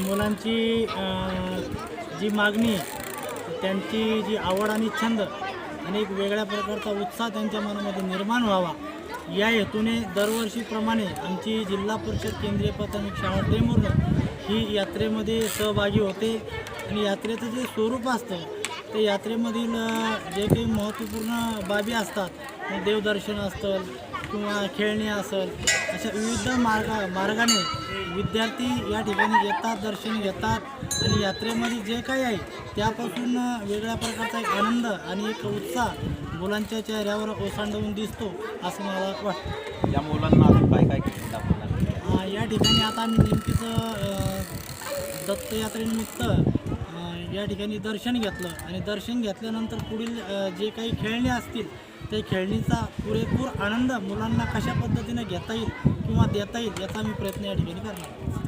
मुलांची जी मागणी त्यांची जी आवड आणि छंद आणि एक वेगळ्या प्रकारचा उत्साह त्यांच्या मनामध्ये निर्माण व्हावा या हेतूने दरवर्षीप्रमाणे आमची जिल्हा परिषद केंद्रीय प्राथमिक शाळा टेमूरनं ही यात्रेमध्ये सहभागी होते. आणि यात्रेचं जे स्वरूप असतं ते यात्रेमधील जे काही महत्त्वपूर्ण बाबी असतात देवदर्शन असतं किंवा खेळणी असेल अशा विविध मार्गा मार्गाने विद्यार्थी या ठिकाणी येतात दर्शन घेतात. आणि यात्रेमध्ये जे काही आहे त्यापासून वेगळ्या प्रकारचा एक आनंद आणि एक उत्साह मुलांच्या चेहऱ्यावर ओसांडवून दिसतो असं मला वाटतं. या मुलांना अजून काय काय या ठिकाणी आता आम्ही नेमकीच दत्तयात्रेनिमित्त या ठिकाणी दर्शन घेतलं आणि दर्शन घेतल्यानंतर पुढील जे काही खेळणी असतील त्या खेळणीचा पुरेपूर आनंद मुलांना कशा पद्धतीने घेता येईल किंवा देता येईल याचा मी प्रयत्न या ठिकाणी करणार